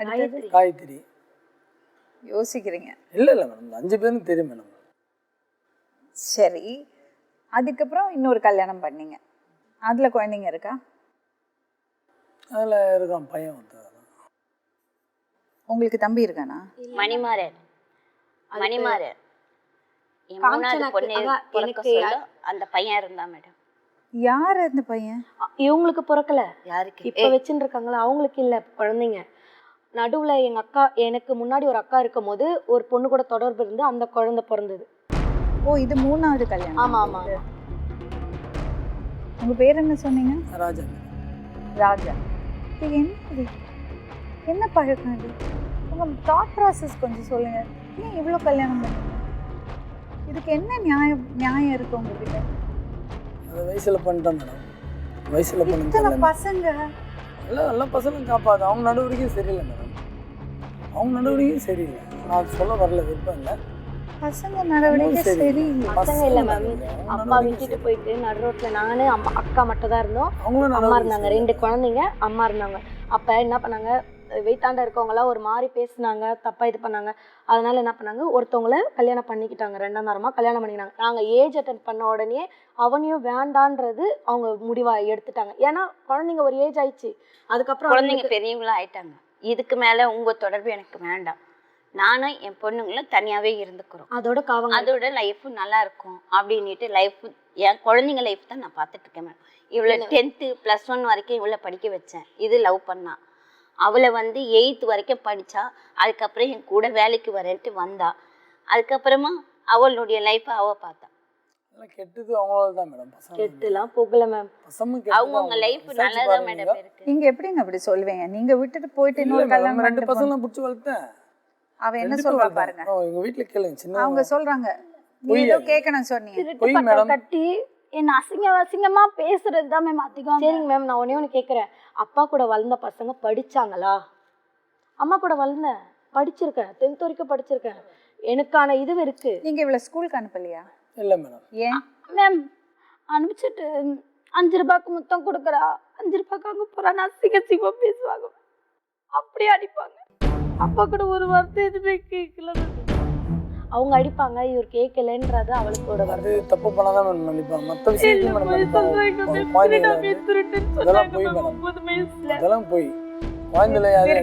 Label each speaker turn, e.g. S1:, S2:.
S1: அடுத்தது
S2: காயத்ரி.
S1: யோசிக்கிறீங்க.
S2: இல்லை இல்லை மேடம் அஞ்சு பேரும் தெரியும் மேடம்
S1: சரி. அதுக்கப்புறம் இன்னொரு கல்யாணம் பண்ணீங்க. அதுல குழந்தைங்க இருக்கா?
S2: அதில் இருக்கான் பையன் ஒருத்தன்.
S1: உங்களுக்கு தம்பி இருக்கானா?
S3: மணிமாறன். மணிமாறன். என் மூணாவது
S4: காஞ்சனாக்கு,
S3: பொண்ணு பிறக்க சொல்ல அந்த பையன் இருந்தான் மேடம்
S1: யார் அந்த பையன்?
S4: இவங்களுக்கு பிறக்கல.
S3: யாருக்கு?
S4: இப்ப வச்சுட்டு இருக்காங்களா? அவங்களுக்கு இல்ல குழந்தைங்க. நடுவுல எங்க அக்கா எனக்கு முன்னாடி ஒரு அக்கா இருக்கும் போது ஒரு பொண்ணு கூட தொடர்பு இருந்து அந்த குழந்தை பிறந்தது.
S1: ஓ இது மூணாவது கல்யாணம்.
S4: ஆமா ஆமா ஆமா.
S1: உங்க பேர் என்ன சொன்னீங்க?
S2: ராஜா.
S1: ராஜா. இது என்ன இது என்ன பழக்கம் இது? உங்க தாட் ப்ராசஸ் கொஞ்சம் சொல்லுங்க. ஏன் இவ்வளோ கல்யாணம் பண்ணீங்க? இதுக்கு என்ன நியாயம் நியாயம் இருக்கு உங்ககிட்ட?
S2: அது வயசில் பண்ணிட்டேன் மேடம். வயசில் பண்ணி
S1: பசங்க.
S2: எல்லாம் எல்லா பசங்களும் காப்பாது அவங்க நடவடிக்கையும் சரியில்லை மேடம் அவங்க நடவடிக்கையும் சரியில்லை. நான் அது சொல்ல வரல விருப்பம் இல்லை.
S1: பசங்க நடவடிக்கை
S2: சரி.
S1: சரியில்லை.
S4: பசங்க இல்ல மேம் அப்பா விட்டுட்டு போயிட்டு நடு ரோட்ல நானு அம்மா அக்கா மட்டும் தான் இருந்தோம்.
S2: அவங்களும்
S4: அம்மா இருந்தாங்க. ரெண்டு குழந்தைங்க அம்மா இருந்தாங்க. அப்ப என்ன பண்ணாங்க? வெயிட்டாண்ட இருக்கவங்களாம் ஒரு மாதிரி பேசுனாங்க தப்பா இது பண்ணாங்க. அதனால என்ன பண்ணாங்க? ஒருத்தவங்கள கல்யாணம் பண்ணிக்கிட்டாங்க. ரெண்டாம் தரமா கல்யாணம் பண்ணிக்கிட்டாங்க. நாங்க ஏஜ் அட்டன் பண்ண உடனே அவனையும் வேண்டான்றது அவங்க முடிவா எடுத்துட்டாங்க. ஏன்னா குழந்தைங்க ஒரு ஏஜ் ஆயிடுச்சு. அதுக்கப்புறம்
S3: குழந்தைங்க பெரியவங்களும் ஆயிட்டாங்க. இதுக்கு மேல உங்க தொடர்பு எனக்கு வேண்டாம். நானும் என் பொண்ணுங்களும் தனியாவே இருந்துக்கிறோம்.
S4: அதோட காவங்க.
S3: அதோட லைஃப் நல்லா இருக்கும் அப்படின்னுட்டு லைஃப் என் குழந்தைங்க லைஃப் தான் நான் பார்த்துட்டு இருக்கேன் மேம் இவளை டென்த்து ப்ளஸ் ஒன் வரைக்கும் இவளை படிக்க வச்சேன். இது லவ் பண்ணா. அவளை வந்து எயித்து வரைக்கும் படிச்சா அதுக்கப்புறம் என் கூட வேலைக்கு வரேன்ட்டு வந்தா. அதுக்கப்புறமா அவளுடைய லைஃப்பை அவ பார்த்தா.
S2: கெட்டது அவங்களால தான் மேடம் பசங்க
S4: கெட்டுலாம் போகல மேம்
S3: அவங்கவுங்க லைஃப்
S2: விசாரிச்சு
S3: நல்லதா
S2: பாருங்க.
S3: மேடம் இருக்கு.
S1: நீங்க எப்படிங்க அப்படி சொல்லுவீங்க? நீங்க விட்டுட்டு போயிட்டு இன்னொரு கல்யாணம்
S2: ரெண்டு பசங்க பிடிச்சி வளர்த்தேன்
S1: அவ என்ன சொல்றா பாருங்க.
S2: எங்க கேளுங்க
S1: அவங்க சொல்றாங்க நீ ஏதோ. கேட்கணும் சொன்னீங்க.
S5: கட்டி என்ன அசிங்க அசிங்கமா பேசுறது தான் மேம் அதிகம்.
S4: சரிங்க மேம் நான் ஒண்ணே ஒன்று கேட்குறேன் அப்பா கூட வளர்ந்த பசங்க படிச்சாங்களா? அம்மா கூட வளர்ந்தேன் படிச்சிருக்கேன் டென்த் வரைக்கும் படிச்சிருக்கேன். எனக்கான இது இருக்கு.
S1: நீங்க இவ்வளவு ஸ்கூலுக்கு அனுப்பலையா?
S2: இல்ல மேடம்
S1: ஏன்?
S5: மேம் அனுப்பிச்சிட்டு அஞ்சு ரூபாய்க்கு முத்தம் கொடுக்குறா. அஞ்சு ரூபாய்க்கு அங்க போறா நான் அசிங்க அசிங்கமா பேசுவாங்க. அப்படியே அடிப்பாங்க. அப்பா கூட ஒரு வார்த்தை எதுவுமே கேட்கல மேம்
S4: அவங்க அடிப்பாங்க இவர் கேட்கலன்றது அவளுக்கோட வருது
S2: தப்பு பண்ணாதான் மேடம் மன்னிப்பாங்க மற்ற விஷயத்தையும் மேடம் மன்னிப்பாங்க அதெல்லாம் போய் மேடம். அதெல்லாம் போய். குழந்தைல யாரையும்